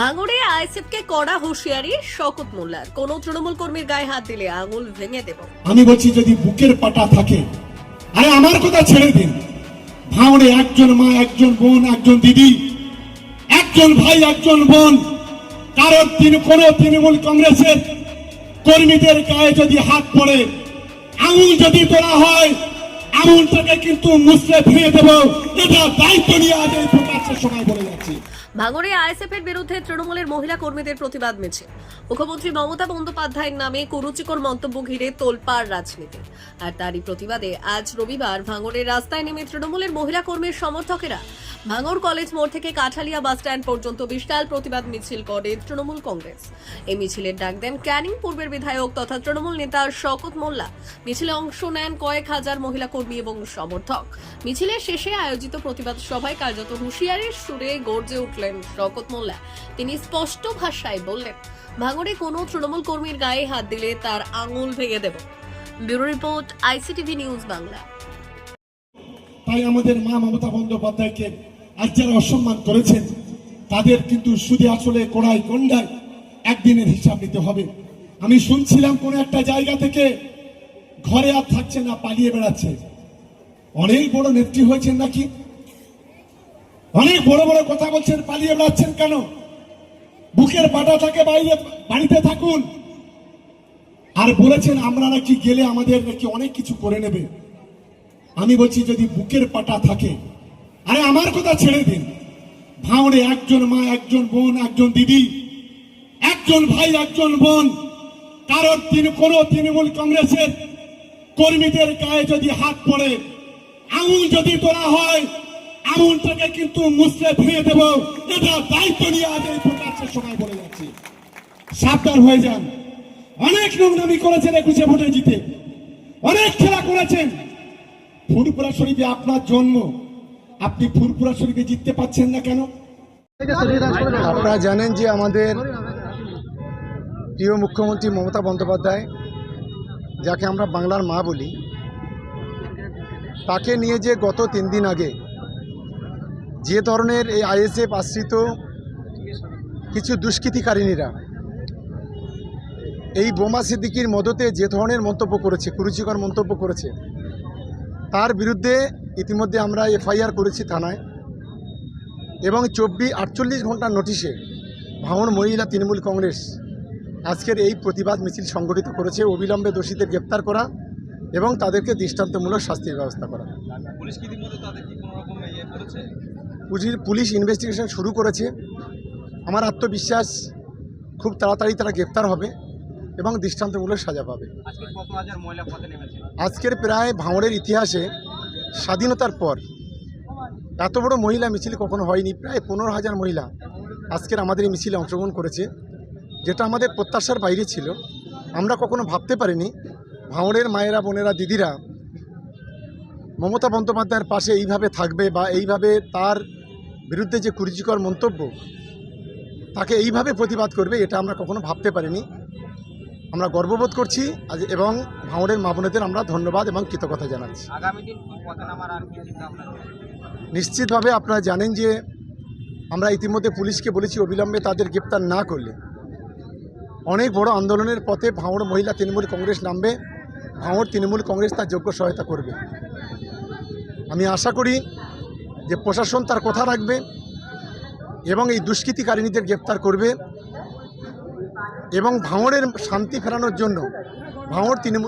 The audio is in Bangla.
ভাঙড়ে আইএসএফকে কড়া হুঁশিয়ারি শকত মোল্লার। কোন তৃণমূল কর্মীর গায়ে হাত দিলে আঙুল ভেঙে দেব। আমি বলছি, যদি বুকের পাটা থাকে, আরে আমার কথা ছেড়ে দিন। ভাঙড়ে একজন মা, একজন বোন, একজন দিদি, একজন ভাই, একজন বোন, কারোর তিন, কোন তৃণমূল কংগ্রেসের কর্মীদের গায়ে যদি হাত পড়ে, আঙুল যদি তোলা হয়, আঙুলটাকে কিন্তু মুসলে ফিরে দেব। এটা দায়িত্ব নিয়ে আজ এই প্রকাশের সময় বলে যাচ্ছি। ভাঙড়ে আইএসএফ এর বিরুদ্ধে তৃণমূলের মহিলা কর্মীদের প্রতিবাদ মিছিল। মুখ্যমন্ত্রী মমতা বন্দ্যোপাধ্যায়ের নামে কুরুচিকর মন্তব্য ঘিরে তোলপাড় রাজনীতি। আর তারই প্রতিবাদে আজ রবিবার ভাঙড়ের রাস্তায় নেমে তৃণমূলের মহিলা কর্মীর সমর্থকেরা ভাঙড় কলেজ মোড় থেকে কাঠালিয়া বাস স্ট্যান্ড পর্যন্ত বিশাল প্রতিবাদ মিছিল করে তৃণমূল কংগ্রেস। এই মিছিলের ডাক দেন ক্যানিং পূর্বের বিধায়ক তথা তৃণমূল নেতা শকত মোল্লা। মিছিলে অংশ নেন কয়েক হাজার মহিলা কর্মী এবং সমর্থক। মিছিলের শেষে আয়োজিত প্রতিবাদ সভায় কার্যত হুঁশিয়ারির সুরে গর্জে উঠলেন শওকত মোল্লা। তিনি স্পষ্ট ভাষায় বললেন, ভাঙড়ে কোনো তৃণমূল কর্মীর গায়ে হাত দিলে তার আঙুল ভেঙে দেব। Bureau report, ICTV news Bangla. তাই আমাদের মা মমতা বন্দ্যোপাধ্যায়কে আজ যারা অসম্মান করেছেন, তাদের কিন্তু সুদে আসলে কোড়াই গন্ডায় একদিনের হিসাব নিতে হবে। আমি শুনছিলাম কোন একটা জায়গা থেকে ঘরে আর থাকছে না, পালিয়ে বেড়াচ্ছে। অনেক বড় নেত্রী হয়েছেন নাকি? অনেক বড় বড় কথা বলছেন, পালিয়ে বেড়াচ্ছেন কেন? বুকের পাটা থাকে বাইরে, বাড়িতে থাকুন। আর বলেছেন, আমরা নাকি গেলে আমাদের নাকি অনেক কিছু করে নেবে। আমি বলছি, যদি বুকের পাটা থাকে, আরে আমার কথা ছেড়ে দিন। ভাঙড়ে একজন মা, একজন বোন, একজন দিদি, একজন ভাই, একজন বোন, কারোর তিন কোন তৃণমূল কংগ্রেসের কর্মীদের গায়ে যদি হাত পড়ে, আঙুল যদি তোলা হয় আঙুলটাকে কিন্তু মুসলে ফিরে দেব। এটা দায়িত্ব নিয়ে আজ এই প্রকাশের সময় বলে যাচ্ছি। সাবধান হয়ে যান। অনেক নোংরামি করেছেন একুশে ভোটে জিতে। অনেক খেলা করেছেন। ফুরপুরা শরীফে আপনার জন্ম। আপনি ফুরপুরা শরীফে জিততে পাচ্ছেন না কেন? আপনারা জানেন যে আমাদের প্রিয় মুখ্যমন্ত্রী মমতা বন্দ্যোপাধ্যায়, যাকে আমরা বাংলার মা বলি, তাকে নিয়ে যে গত তিন দিন আগে যে ধরনের এই আইএসএফ আশ্রিত কিছু দুষ্কৃতিকারিণীরা এই বোমা সিদ্দিকির মদতে যে ধরনের মন্তব্য করেছে, কুরুচিকর মন্তব্য করেছে, তার বিরুদ্ধে ইতিমধ্যে আমরা এফআইআর করেছি থানায় এবং চব্বিশ, আটচল্লিশ ঘণ্টার নোটিশে ভাঙড় মহিলা তৃণমূল কংগ্রেস আজকের এই প্রতিবাদ মিছিল সংগঠিত করেছে। অবিলম্বে দোষীদের গ্রেপ্তার করা এবং তাদেরকে দৃষ্টান্তমূলক শাস্তির ব্যবস্থা করা। পুলিশ ইনভেস্টিগেশন শুরু করেছে। আমার আত্মবিশ্বাস খুব তাড়াতাড়ি তারা গ্রেপ্তার হবে এবং দৃষ্টান্তমূলক সাজা পাবে। আজকের প্রায় ভাঙড়ের ইতিহাসে স্বাধীনতার পর এত বড় মহিলা মিছিল কখনো হয়নি। প্রায় পনেরো হাজার মহিলা আজকের আমাদের এই মিছিলে অংশগ্রহণ করেছে যেটা আমাদের প্রত্যাশার বাইরে ছিল। আমরা কখনো ভাবতে পারিনি ভাঙড়ের মায়েরা বোনেরা দিদিরা মমতা বন্দ্যোপাধ্যায়ের পাশে এইভাবে থাকবে বা এইভাবে তার বিরুদ্ধে যে কুরুচিকর মন্তব্য তাকে এইভাবে প্রতিবাদ করবে এটা আমরা কখনো ভাবতে পারিনি। আমরা গর্ববোধ করছি আজ এবং ভাঙড়ের মা বোনেদের আমরা ধন্যবাদ এবং কৃতজ্ঞতা জানাচ্ছি। নিশ্চিতভাবে আপনারা জানেন যে আমরা ইতিমধ্যে পুলিশকে বলেছি অবিলম্বে তাদের গ্রেপ্তার না করলে। অনেক বড় আন্দোলনের পথে ভাঙড় মহিলা তৃণমূল কংগ্রেস নামবে ভাঙড় তৃণমূল কংগ্রেস তার যোগ্য সহায়তা করবে। আমি আশা করি যে প্রশাসন তার কথা রাখবে এবং এই দুষ্কৃতিকারিণীদের গ্রেপ্তার করবে এবং ভাঙড়ের শান্তি ফেরানোর জন্য ভাঙড় তৃণমূল